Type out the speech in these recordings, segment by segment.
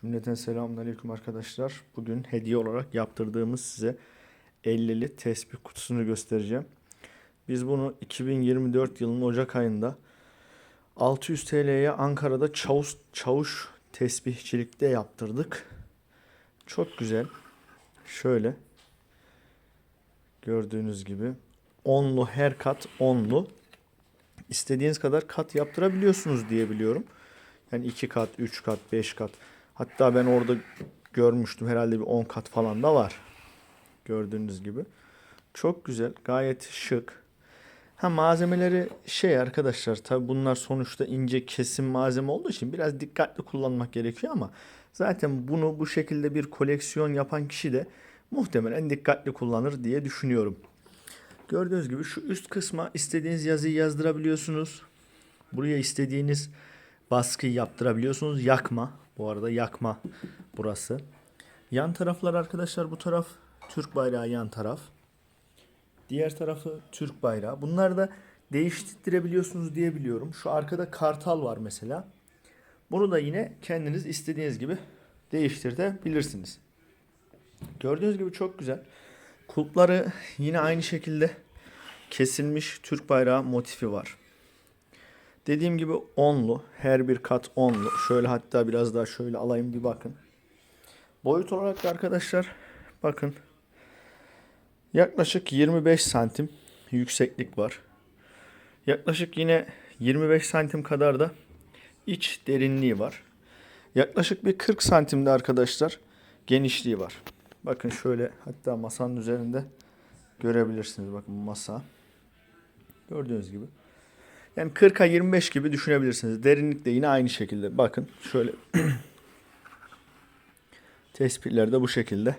Cümleten selamünaleyküm arkadaşlar. Bugün hediye olarak yaptırdığımız size 50'li tesbih kutusunu göstereceğim. Biz bunu 2024 yılının Ocak ayında 600 TL'ye Ankara'da çavuş, çavuş tesbihçilikte yaptırdık. Çok güzel. Şöyle. Gördüğünüz gibi. Onlu her kat onlu. İstediğiniz kadar kat yaptırabiliyorsunuz diye biliyorum. Yani 2 kat, 3 kat, 5 kat. Hatta ben orada görmüştüm herhalde bir 10 kat falan da var. Gördüğünüz gibi. Çok güzel, gayet şık. Ha malzemeleri şey arkadaşlar tabi bunlar sonuçta ince kesim malzeme olduğu için biraz dikkatli kullanmak gerekiyor ama zaten bunu bu şekilde bir koleksiyon yapan kişi de muhtemelen dikkatli kullanır diye düşünüyorum. Gördüğünüz gibi şu üst kısma istediğiniz yazıyı yazdırabiliyorsunuz. Buraya istediğiniz baskıyı yaptırabiliyorsunuz. Yakma. Bu arada yakma burası. Yan taraflar arkadaşlar bu taraf Türk bayrağı yan taraf. Diğer tarafı Türk bayrağı. Bunları da değiştirebiliyorsunuz diye biliyorum. Şu arkada kartal var mesela. Bunu da yine kendiniz istediğiniz gibi değiştirebilirsiniz. Gördüğünüz gibi çok güzel. Kulpları yine aynı şekilde kesilmiş Türk bayrağı motifi var. Dediğim gibi onlu. Her bir kat onlu. Şöyle hatta biraz daha şöyle alayım bir bakın. Boyut olarak da arkadaşlar bakın. Yaklaşık 25 santim yükseklik var. Yaklaşık yine 25 santim kadar da iç derinliği var. Yaklaşık bir 40 santimde arkadaşlar genişliği var. Bakın şöyle hatta masanın üzerinde görebilirsiniz. Bakın masa. Gördüğünüz gibi. Yani 40'a 25 gibi düşünebilirsiniz. Derinlik de yine aynı şekilde. Bakın şöyle tespihler de bu şekilde.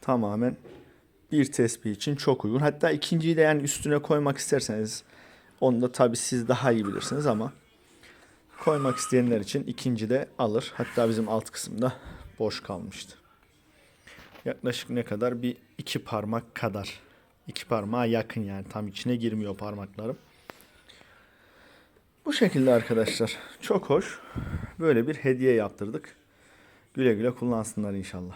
Tamamen bir tespih için çok uygun. Hatta ikinciyi de yani üstüne koymak isterseniz onu da tabi siz daha iyi bilirsiniz ama koymak isteyenler için ikinci de alır. Hatta bizim alt kısımda boş kalmıştı. Yaklaşık ne kadar? Bir iki parmak kadar. İki parmağa yakın yani. Tam içine girmiyor parmaklarım. Bu şekilde arkadaşlar. Çok hoş. Böyle bir hediye yaptırdık. Güle güle kullansınlar inşallah.